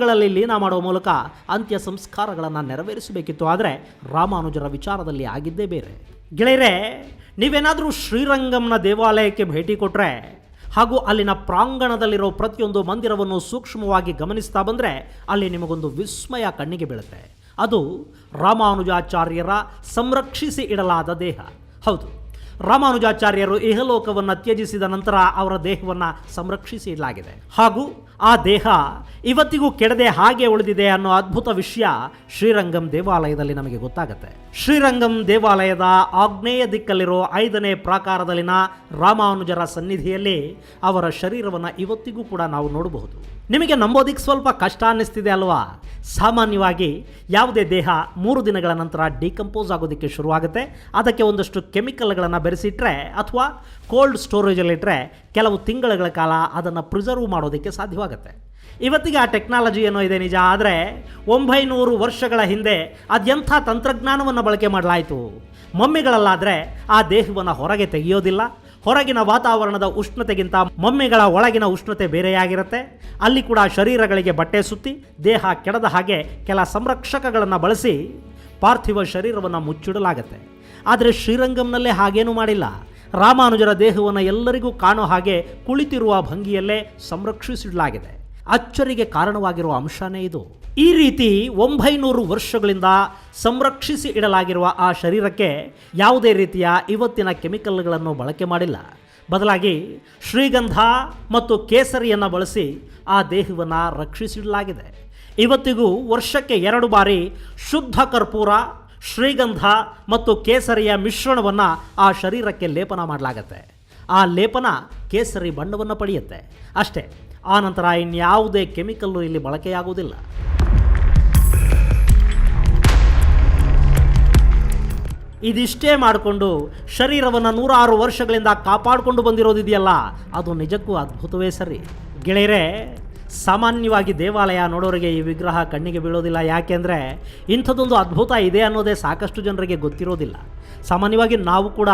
ಗಳಲ್ಲಿ ಲೀನ ಮಾಡುವ ಮೂಲಕ ಅಂತ್ಯ ಸಂಸ್ಕಾರಗಳನ್ನು ನೆರವೇರಿಸಬೇಕಿತ್ತು. ಆದರೆ ರಾಮಾನುಜರ ವಿಚಾರದಲ್ಲಿ ಆಗಿದ್ದೇ ಬೇರೆ. ಗೆಳೆಯರೆ, ನೀವೇನಾದರೂ ಶ್ರೀರಂಗಂನ ದೇವಾಲಯಕ್ಕೆ ಭೇಟಿ ಕೊಟ್ಟರೆ ಹಾಗೂ ಅಲ್ಲಿನ ಪ್ರಾಂಗಣದಲ್ಲಿರೋ ಪ್ರತಿಯೊಂದು ಮಂದಿರವನ್ನು ಸೂಕ್ಷ್ಮವಾಗಿ ಗಮನಿಸ್ತಾ ಬಂದರೆ ಅಲ್ಲಿ ನಿಮಗೊಂದು ವಿಸ್ಮಯ ಕಣ್ಣಿಗೆ ಬೀಳುತ್ತೆ. ಅದು ರಾಮಾನುಜಾಚಾರ್ಯರ ಸಂರಕ್ಷಿಸಿ ಇಡಲಾದ ದೇಹ. ಹೌದು ರಾಮಾನುಜಾಚಾರ್ಯರು ಇಹಲೋಕವನ್ನು ತ್ಯಜಿಸಿದ ನಂತರ ಅವರ ದೇಹವನ್ನು ಸಂರಕ್ಷಿಸಿ ಇಡಲಾಗಿದೆ ಹಾಗೂ ಆ ದೇಹ ಇವತ್ತಿಗೂ ಕೆಡದೆ ಹಾಗೆ ಉಳಿದಿದೆ ಅನ್ನೋ ಅದ್ಭುತ ವಿಷಯ ಶ್ರೀರಂಗಂ ದೇವಾಲಯದಲ್ಲಿ ನಮಗೆ ಗೊತ್ತಾಗುತ್ತೆ. ಶ್ರೀರಂಗಂ ದೇವಾಲಯದ ಆಗ್ನೇಯ ದಿಕ್ಕಲ್ಲಿರೋ ಐದನೇ ಪ್ರಾಕಾರದಲ್ಲಿನ ರಾಮಾನುಜರ ಸನ್ನಿಧಿಯಲ್ಲಿ ಅವರ ಶರೀರವನ್ನು ಇವತ್ತಿಗೂ ಕೂಡ ನಾವು ನೋಡಬಹುದು. ನಿಮಗೆ ನಂಬೋದಿಕ್ಕೆ ಸ್ವಲ್ಪ ಕಷ್ಟ ಅನ್ನಿಸ್ತಿದೆ ಅಲ್ವಾ? ಸಾಮಾನ್ಯವಾಗಿ ಯಾವುದೇ ದೇಹ ಮೂರು ದಿನಗಳ ನಂತರ ಡಿಕಂಪೋಸ್ ಆಗೋದಕ್ಕೆ ಶುರುವಾಗುತ್ತೆ. ಅದಕ್ಕೆ ಒಂದಷ್ಟು ಕೆಮಿಕಲ್ಗಳನ್ನು ಬೆರೆಸಿಟ್ರೆ ಅಥವಾ ಕೋಲ್ಡ್ ಸ್ಟೋರೇಜಲ್ಲಿಟ್ಟರೆ ಕೆಲವು ತಿಂಗಳುಗಳ ಕಾಲ ಅದನ್ನು ಪ್ರಿಸರ್ವ್ ಮಾಡೋದಕ್ಕೆ ಸಾಧ್ಯವಾಗುತ್ತೆ. ಇವತ್ತಿಗೆ ಆ ಟೆಕ್ನಾಲಜಿ ಏನೋ ಇದೆ ನಿಜ, ಆದರೆ ಒಂಬೈನೂರು ವರ್ಷಗಳ ಹಿಂದೆ ಅದೆಂಥ ತಂತ್ರಜ್ಞಾನವನ್ನು ಬಳಕೆ ಮಾಡಲಾಯಿತು. ಮಮ್ಮಿಗಳಲ್ಲಾದರೆ ಆ ದೇಹವನ್ನು ಹೊರಗೆ ತೆಗೆಯೋದಿಲ್ಲ ಹೊರಗಿನ ವಾತಾವರಣದ ಉಷ್ಣತೆಗಿಂತ ಮಮ್ಮಿಗಳ ಒಳಗಿನ ಉಷ್ಣತೆ ಬೇರೆಯಾಗಿರುತ್ತೆ. ಅಲ್ಲಿ ಕೂಡ ಶರೀರಗಳಿಗೆ ಬಟ್ಟೆ ಸುತ್ತಿ, ದೇಹ ಕೆಡದ ಹಾಗೆ ಕೆಲ ಸಂರಕ್ಷಕಗಳನ್ನು ಬಳಸಿ ಪಾರ್ಥಿವ ಶರೀರವನ್ನು ಮುಚ್ಚಿಡಲಾಗುತ್ತೆ. ಆದರೆ ಶ್ರೀರಂಗಂನಲ್ಲೇ ಹಾಗೇನೂ ಮಾಡಿಲ್ಲ. ರಾಮಾನುಜರ ದೇಹವನ್ನು ಎಲ್ಲರಿಗೂ ಕಾಣೋ ಹಾಗೆ ಕುಳಿತಿರುವ ಭಂಗಿಯಲ್ಲೇ ಸಂರಕ್ಷಿಸಿಡಲಾಗಿದೆ. ಅಚ್ಚರಿಗೆ ಕಾರಣವಾಗಿರುವ ಅಂಶನೇ ಇದು. ಈ ರೀತಿ ಒಂಬೈನೂರು ವರ್ಷಗಳಿಂದ ಸಂರಕ್ಷಿಸಿ ಇಡಲಾಗಿರುವ ಆ ಶರೀರಕ್ಕೆ ಯಾವುದೇ ರೀತಿಯ ಇವತ್ತಿನ ಕೆಮಿಕಲ್ಗಳನ್ನು ಬಳಕೆ ಮಾಡಿಲ್ಲ. ಬದಲಾಗಿ ಶ್ರೀಗಂಧ ಮತ್ತು ಕೇಸರಿಯನ್ನು ಬಳಸಿ ಆ ದೇಹವನ್ನು ರಕ್ಷಿಸಿಡಲಾಗಿದೆ. ಇವತ್ತಿಗೂ ವರ್ಷಕ್ಕೆ ಎರಡು ಬಾರಿ ಶುದ್ಧ ಕರ್ಪೂರ, ಶ್ರೀಗಂಧ ಮತ್ತು ಕೇಸರಿಯ ಮಿಶ್ರಣವನ್ನು ಆ ಶರೀರಕ್ಕೆ ಲೇಪನ ಮಾಡಲಾಗತ್ತೆ. ಆ ಲೇಪನ ಕೇಸರಿ ಬಣ್ಣವನ್ನು ಪಡೆಯುತ್ತೆ. ಅಷ್ಟೇ. ಆನಂತರ ಇನ್ಯಾವುದೇ ಕೆಮಿಕಲ್ಲು ಇಲ್ಲಿ ಬಳಕೆಯಾಗುವುದಿಲ್ಲ. ಇದಿಷ್ಟೇ ಮಾಡಿಕೊಂಡು ಶರೀರವನ್ನು ನೂರಾರು ವರ್ಷಗಳಿಂದ ಕಾಪಾಡಿಕೊಂಡು ಬಂದಿರೋದಿದೆಯಲ್ಲ, ಅದು ನಿಜಕ್ಕೂ ಅದ್ಭುತವೇ ಸರಿ. ಗೆಳೆಯರೆ ಸಾಮಾನ್ಯವಾಗಿ ದೇವಾಲಯ ನೋಡೋರಿಗೆ ಈ ವಿಗ್ರಹ ಕಣ್ಣಿಗೆ ಬೀಳೋದಿಲ್ಲ. ಯಾಕೆಂದರೆ ಇಂಥದ್ದೊಂದು ಅದ್ಭುತ ಇದೆ ಅನ್ನೋದೇ ಸಾಕಷ್ಟು ಜನರಿಗೆ ಗೊತ್ತಿರೋದಿಲ್ಲ. ಸಾಮಾನ್ಯವಾಗಿ ನಾವು ಕೂಡ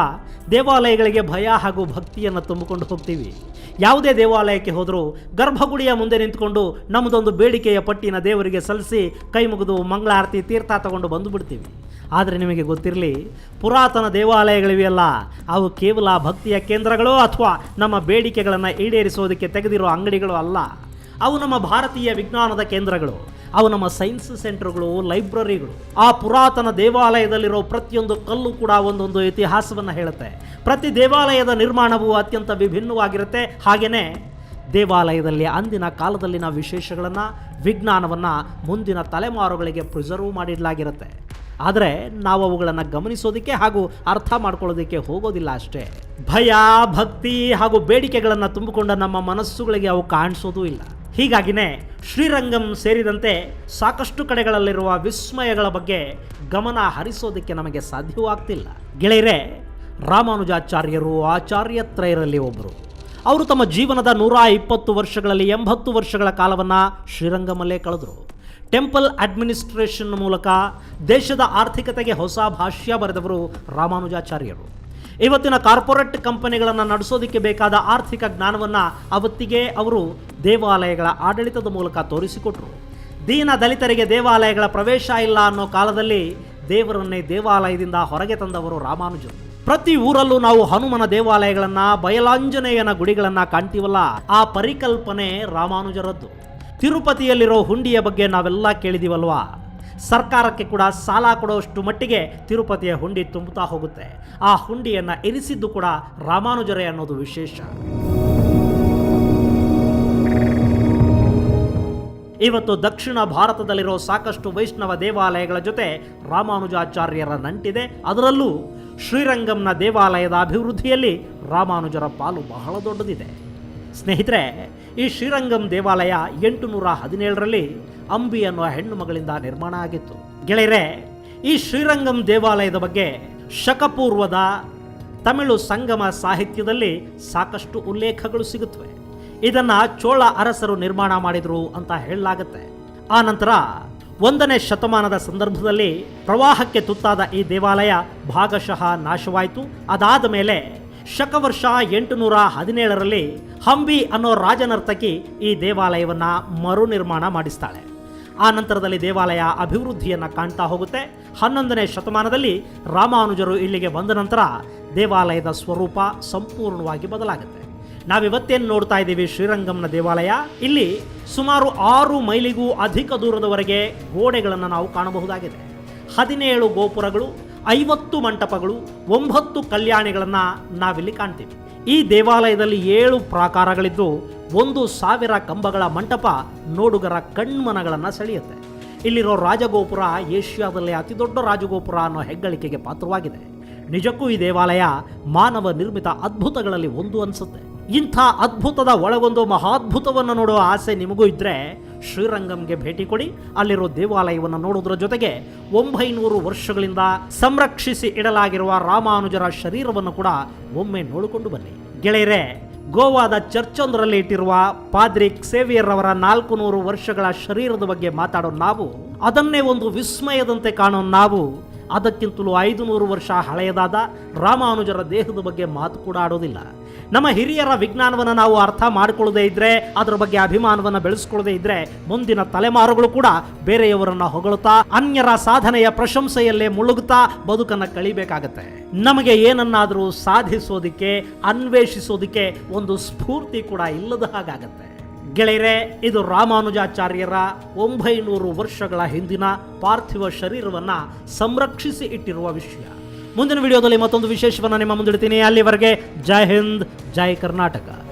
ದೇವಾಲಯಗಳಿಗೆ ಭಯ ಹಾಗೂ ಭಕ್ತಿಯನ್ನು ತುಂಬಿಕೊಂಡು ಹೋಗ್ತೀವಿ. ಯಾವುದೇ ದೇವಾಲಯಕ್ಕೆ ಹೋದರೂ ಗರ್ಭಗುಡಿಯ ಮುಂದೆ ನಿಂತ್ಕೊಂಡು ನಮ್ಮದೊಂದು ಬೇಡಿಕೆಯ ಪಟ್ಟಿನ ದೇವರಿಗೆ ಸಲ್ಲಿಸಿ ಕೈ ಮುಗಿದು ಮಂಗಳಾರತಿ, ತೀರ್ಥ ತಗೊಂಡು ಬಂದು ಬಿಡ್ತೀವಿ. ಆದರೆ ನಿಮಗೆ ಗೊತ್ತಿರಲಿ, ಪುರಾತನ ದೇವಾಲಯಗಳಿವೆಯಲ್ಲ, ಅವು ಕೇವಲ ಭಕ್ತಿಯ ಕೇಂದ್ರಗಳು ಅಥವಾ ನಮ್ಮ ಬೇಡಿಕೆಗಳನ್ನು ಈಡೇರಿಸೋದಕ್ಕೆ ತೆಗೆದಿರೋ ಅಂಗಡಿಗಳು ಅಲ್ಲ. ಅವು ನಮ್ಮ ಭಾರತೀಯ ವಿಜ್ಞಾನದ ಕೇಂದ್ರಗಳು, ಅವು ನಮ್ಮ ಸೈನ್ಸ್ ಸೆಂಟರ್ಗಳು ಲೈಬ್ರರಿಗಳು ಆ ಪುರಾತನ ದೇವಾಲಯದಲ್ಲಿರೋ ಪ್ರತಿಯೊಂದು ಕಲ್ಲು ಕೂಡ ಒಂದೊಂದು ಇತಿಹಾಸವನ್ನು ಹೇಳುತ್ತೆ. ಪ್ರತಿ ದೇವಾಲಯದ ನಿರ್ಮಾಣವು ಅತ್ಯಂತ ವಿಭಿನ್ನವಾಗಿರುತ್ತೆ. ಹಾಗೆಯೇ ದೇವಾಲಯದಲ್ಲಿ ಅಂದಿನ ಕಾಲದಲ್ಲಿನ ವಿಶೇಷಗಳನ್ನು, ವಿಜ್ಞಾನವನ್ನು ಮುಂದಿನ ತಲೆಮಾರುಗಳಿಗೆ ಪ್ರಿಸರ್ವ್ ಮಾಡಿಡಲಾಗಿರುತ್ತೆ. ಆದರೆ ನಾವು ಅವುಗಳನ್ನು ಗಮನಿಸೋದಕ್ಕೆ ಹಾಗೂ ಅರ್ಥ ಮಾಡ್ಕೊಳ್ಳೋದಕ್ಕೆ ಹೋಗೋದಿಲ್ಲ ಅಷ್ಟೇ. ಭಯ, ಭಕ್ತಿ ಹಾಗೂ ಬೇಡಿಕೆಗಳನ್ನು ತುಂಬಿಕೊಂಡ ನಮ್ಮ ಮನಸ್ಸುಗಳಿಗೆ ಅವು ಕಾಣಿಸೋದೂ ಇಲ್ಲ. ಹೀಗಾಗಿನೇ ಶ್ರೀರಂಗಂ ಸೇರಿದಂತೆ ಸಾಕಷ್ಟು ಕಡೆಗಳಲ್ಲಿರುವ ವಿಸ್ಮಯಗಳ ಬಗ್ಗೆ ಗಮನ ಹರಿಸೋದಕ್ಕೆ ನಮಗೆ ಸಾಧ್ಯವಾಗ್ತಿಲ್ಲ. ಗೆಳೆಯರೆ, ರಾಮಾನುಜಾಚಾರ್ಯರು ಆಚಾರ್ಯತ್ರಯರಲ್ಲಿ ಒಬ್ಬರು ಅವರು ತಮ್ಮ ಜೀವನದ ನೂರ ಇಪ್ಪತ್ತು ವರ್ಷಗಳಲ್ಲಿ ಎಂಬತ್ತು ವರ್ಷಗಳ ಕಾಲವನ್ನು ಶ್ರೀರಂಗಮಲ್ಲೇ ಕಳೆದರು. ಟೆಂಪಲ್ ಅಡ್ಮಿನಿಸ್ಟ್ರೇಷನ್ ಮೂಲಕ ದೇಶದ ಆರ್ಥಿಕತೆಗೆ ಹೊಸ ಭಾಷ್ಯ ಬರೆದವರು ರಾಮಾನುಜಾಚಾರ್ಯರು. ಇವತ್ತಿನ ಕಾರ್ಪೊರೇಟ್ ಕಂಪನಿಗಳನ್ನು ನಡೆಸೋದಕ್ಕೆ ಬೇಕಾದ ಆರ್ಥಿಕ ಜ್ಞಾನವನ್ನು ಅವತ್ತಿಗೆ ಅವರು ದೇವಾಲಯಗಳ ಆಡಳಿತದ ಮೂಲಕ ತೋರಿಸಿಕೊಟ್ರು. ದೀನ ದಲಿತರಿಗೆ ದೇವಾಲಯಗಳ ಪ್ರವೇಶ ಇಲ್ಲ ಅನ್ನೋ ಕಾಲದಲ್ಲಿ ದೇವರನ್ನೇ ದೇವಾಲಯದಿಂದ ಹೊರಗೆ ತಂದವರು ರಾಮಾನುಜರು. ಪ್ರತಿ ಊರಲ್ಲೂ ನಾವು ಹನುಮನ ದೇವಾಲಯಗಳನ್ನ, ಬಯಲಾಂಜನೇಯನ ಗುಡಿಗಳನ್ನ ಕಾಣ್ತೀವಲ್ಲ, ಆ ಪರಿಕಲ್ಪನೆ ರಾಮಾನುಜರದ್ದು. ತಿರುಪತಿಯಲ್ಲಿರೋ ಹುಂಡಿಯ ಬಗ್ಗೆ ನಾವೆಲ್ಲ ಕೇಳಿದೀವಲ್ವಾ? ಸರ್ಕಾರಕ್ಕೆ ಕೂಡ ಸಾಲ ಕೊಡೋಷ್ಟು ಮಟ್ಟಿಗೆ ತಿರುಪತಿಯ ಹುಂಡಿ ತುಂಬುತ್ತಾ ಹೋಗುತ್ತೆ. ಆ ಹುಂಡಿಯನ್ನು ಎರಿಸಿದ್ದು ಕೂಡ ರಾಮಾನುಜರೇ ಅನ್ನೋದು ವಿಶೇಷ. ಇವತ್ತು ದಕ್ಷಿಣ ಭಾರತದಲ್ಲಿರೋ ಸಾಕಷ್ಟು ವೈಷ್ಣವ ದೇವಾಲಯಗಳ ಜೊತೆ ರಾಮಾನುಜಾಚಾರ್ಯರ ನಂಟಿದೆ. ಅದರಲ್ಲೂ ಶ್ರೀರಂಗಂನ ದೇವಾಲಯದ ಅಭಿವೃದ್ಧಿಯಲ್ಲಿ ರಾಮಾನುಜರ ಪಾಲು ಬಹಳ ದೊಡ್ಡದಿದೆ. ಸ್ನೇಹಿತರೆ ಈ ಶ್ರೀರಂಗಂ ದೇವಾಲಯ ಎಂಟು ನೂರ ಹದಿನೇಳರಲ್ಲಿ ಅಂಬಿ ಅನ್ನುವ ಹೆಣ್ಣು ಮಗಳಿಂದ ನಿರ್ಮಾಣ ಆಗಿತ್ತು. ಗೆಳೆಯರೆ, ಈ ಶ್ರೀರಂಗಂ ದೇವಾಲಯದ ಬಗ್ಗೆ ಶಕಪೂರ್ವದ ತಮಿಳು ಸಂಗಮ ಸಾಹಿತ್ಯದಲ್ಲಿ ಸಾಕಷ್ಟು ಉಲ್ಲೇಖಗಳು ಸಿಗುತ್ತವೆ. ಇದನ್ನ ಚೋಳ ಅರಸರು ನಿರ್ಮಾಣ ಮಾಡಿದರು ಅಂತ ಹೇಳಲಾಗುತ್ತೆ. ಆ ನಂತರ ಒಂದನೇ ಶತಮಾನದ ಸಂದರ್ಭದಲ್ಲಿ ಪ್ರವಾಹಕ್ಕೆ ತುತ್ತಾದ ಈ ದೇವಾಲಯ ಭಾಗಶಃ ನಾಶವಾಯಿತು. ಅದಾದ ಮೇಲೆ ಶಕವರ್ಷ ಎಂಟುನೂರ ಹದಿನೇಳರಲ್ಲಿ ಹಂಬಿ ಅನ್ನೋ ರಾಜನರ್ತಕಿ ಈ ದೇವಾಲಯವನ್ನು ಮರು ನಿರ್ಮಾಣ ಮಾಡಿಸ್ತಾಳೆ. ಆ ನಂತರದಲ್ಲಿ ದೇವಾಲಯ ಅಭಿವೃದ್ಧಿಯನ್ನು ಕಾಣ್ತಾ ಹೋಗುತ್ತೆ. ಹನ್ನೊಂದನೇ ಶತಮಾನದಲ್ಲಿ ರಾಮಾನುಜರು ಇಲ್ಲಿಗೆ ಬಂದ ನಂತರ ದೇವಾಲಯದ ಸ್ವರೂಪ ಸಂಪೂರ್ಣವಾಗಿ ಬದಲಾಗುತ್ತೆ. ನಾವಿವತ್ತೇನು ನೋಡ್ತಾ ಇದ್ದೀವಿ ಶ್ರೀರಂಗಂನ ದೇವಾಲಯ? ಇಲ್ಲಿ ಸುಮಾರು ಆರು ಮೈಲಿಗೂ ಅಧಿಕ ದೂರದವರೆಗೆ ಗೋಡೆಗಳನ್ನು ನಾವು ಕಾಣಬಹುದಾಗಿದೆ. ಹದಿನೇಳು ಗೋಪುರಗಳು, ಐವತ್ತು ಮಂಟಪಗಳು, ಒಂಬತ್ತು ಕಲ್ಯಾಣಿಗಳನ್ನು ನಾವಿಲ್ಲಿ ಕಾಣ್ತೀವಿ. ಈ ದೇವಾಲಯದಲ್ಲಿ ಏಳು ಪ್ರಾಕಾರಗಳಿದ್ದು, ಒಂದು ಸಾವಿರ ಕಂಬಗಳ ಮಂಟಪ, ನೋಡುಗರ ಕಣ್ಮನಗಳನ್ನು ಸೆಳೆಯುತ್ತೆ. ಇಲ್ಲಿರೋ ರಾಜಗೋಪುರ ಏಷ್ಯಾದಲ್ಲೇ ಅತಿ ದೊಡ್ಡ ರಾಜಗೋಪುರ ಅನ್ನೋ ಹೆಗ್ಗಳಿಕೆಗೆ ಪಾತ್ರವಾಗಿದೆ. ನಿಜಕ್ಕೂ ಈ ದೇವಾಲಯ ಮಾನವ ನಿರ್ಮಿತ ಅದ್ಭುತಗಳಲ್ಲಿ ಒಂದು ಅನಿಸುತ್ತೆ. ಇಂಥ ಅದ್ಭುತದ ಒಳಗೊಂದು ಮಹಾದ್ಭುತವನ್ನು ನೋಡುವ ಆಸೆ ನಿಮಗೂ ಇದ್ದರೆ ಶ್ರೀರಂಗಂಗೆ ಭೇಟಿ ಕೊಡಿ. ಅಲ್ಲಿರೋ ದೇವಾಲಯವನ್ನು ನೋಡುವುದರ ಜೊತೆಗೆ ಒಂಬೈನೂರು ವರ್ಷಗಳಿಂದ ಸಂರಕ್ಷಿಸಿ ಇಡಲಾಗಿರುವ ರಾಮಾನುಜರ ಶರೀರವನ್ನು ಕೂಡ ಒಮ್ಮೆ ನೋಡಿಕೊಂಡು ಬನ್ನಿ. ಗೆಳೆಯರೇ, ಗೋವಾದ ಚರ್ಚೊಂದರಲ್ಲಿ ಇಟ್ಟಿರುವ ಪಾದ್ರಿ ಸೇವಿಯರ್ ಅವರ ನಾಲ್ಕು ನೂರು ವರ್ಷಗಳ ಶರೀರದ ಬಗ್ಗೆ ಮಾತಾಡೋ ನಾವು. ಅದನ್ನೇ ಒಂದು ವಿಸ್ಮಯದಂತೆ ಕಾಣೋ ನಾವು. ಅದಕ್ಕಿಂತಲೂ ಐದು ನೂರು ವರ್ಷ ಹಳೆಯದಾದ ರಾಮಾನುಜರ ದೇಹದ ಬಗ್ಗೆ ಮಾತು ಕೂಡ ಆಡೋದಿಲ್ಲ. ನಮ್ಮ ಹಿರಿಯರ ವಿಜ್ಞಾನವನ್ನು ನಾವು ಅರ್ಥ ಮಾಡಿಕೊಳ್ಳದೇ ಇದ್ರೆ, ಅದರ ಬಗ್ಗೆ ಅಭಿಮಾನವನ್ನು ಬೆಳೆಸ್ಕೊಳ್ಳದೇ ಇದ್ರೆ, ಮುಂದಿನ ತಲೆಮಾರುಗಳು ಕೂಡ ಬೇರೆಯವರನ್ನ ಹೊಗಳುತ್ತಾ, ಅನ್ಯರ ಸಾಧನೆಯ ಪ್ರಶಂಸೆಯಲ್ಲೇ ಮುಳುಗುತ್ತಾ ಬದುಕನ್ನು ಕಳಿಬೇಕಾಗತ್ತೆ. ನಮಗೆ ಏನನ್ನಾದರೂ ಸಾಧಿಸೋದಿಕ್ಕೆ, ಅನ್ವೇಷಿಸೋದಿಕ್ಕೆ ಒಂದು ಸ್ಫೂರ್ತಿ ಕೂಡ ಇಲ್ಲದ ಹಾಗಾಗತ್ತೆ. ಗೆಳೆಯರೆ, ಇದು ರಾಮಾನುಜಾಚಾರ್ಯರ ಒಂಬೈನೂರು ವರ್ಷಗಳ ಹಿಂದಿನ ಪಾರ್ಥಿವ ಶರೀರವನ್ನ ಸಂರಕ್ಷಿಸಿ ಇಟ್ಟಿರುವ ವಿಷಯ. ಮುಂದಿನ ವಿಡಿಯೋದಲ್ಲಿ ಮತ್ತೊಂದು ವಿಶೇಷವನ್ನು ನಿಮ್ಮ ಮುಂದಿಡ್ತೀನಿ. ಅಲ್ಲಿವರೆಗೆ ಜೈ ಹಿಂದ್, ಜೈ ಕರ್ನಾಟಕ.